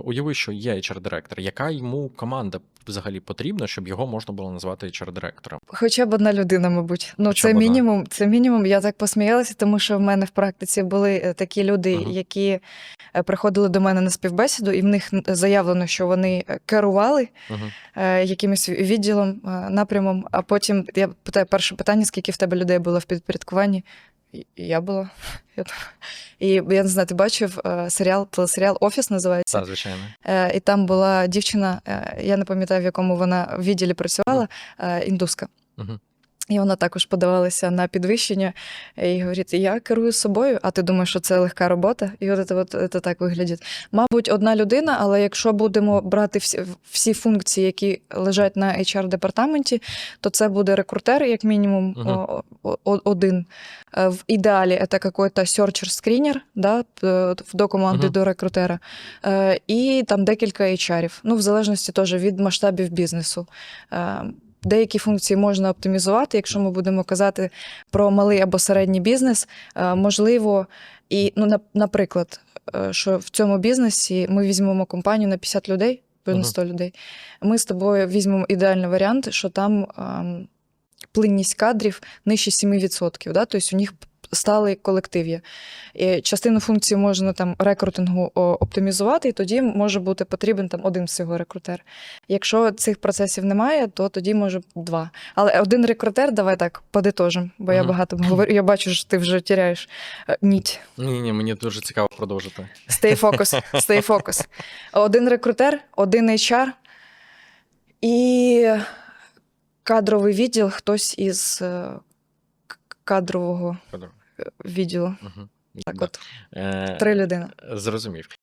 уяви, що є HR-директор. Яка йому команда взагалі потрібна, щоб його можна було назвати HR-директором? Хоча б одна людина, мабуть. Ну, Хоча це одна. мінімум, це мінімум. Я так посміялася, тому що в мене в практиці були е, такі люди, Мгм. які е, приходили до мене на співбесіду, і в них заявлено, що вони е, керували Угу. е, якимось відділом, напрямом. А потім я питаю перше питання: скільки в тебе людей було в підпорядкуванні? Я була. І я не знаю, ти бачив е, серіал, телесеріал Офіс називається. Так, звичайно. І там була дівчина, е, я не пам'ятаю, в якому вона відділі працювала, індуска. Мгм. І вона також подавалася на підвищення і говорить: я керую собою, а ти думаєш, що це легка робота? І от це, от, це так виглядить. Мабуть, одна людина, але якщо будемо брати всі, всі функції, які лежать на HR-департаменті, то це буде рекрутер, як мінімум, Мгм. о- о- о- один. Е, В ідеалі це какой-то серчер-скрінер, да, до команди Мгм. до рекрутера. Е, І там декілька HR-ів. Ну, в залежності теж від масштабів бізнесу. Деякі функції можна оптимізувати, якщо ми будемо казати про малий або середній бізнес. е, Можливо, і ну, наприклад, е, що в цьому бізнесі ми візьмемо компанію на 50 людей, на 100 uh -huh. людей. Ми з тобою візьмемо ідеальний варіант, що там ем, плинність кадрів нижче 7%. Да? Тобто у них сталий колектив є. І частину функцій можна там рекрутингу оптимізувати, і тоді може бути потрібен там один всього рекрутер. Якщо цих процесів немає, то тоді може два. Але один рекрутер, давай так подитожимо, бо я багато говорю. Я бачу, що ти вже тіряєш е, ніть. Ні, ні, мені дуже цікаво продовжити. Stay focus, stay focus. Один рекрутер, один HR і кадровий відділ, хтось із е, кадрового відділу. Угу. Так, от Е, три людини. Зрозумів.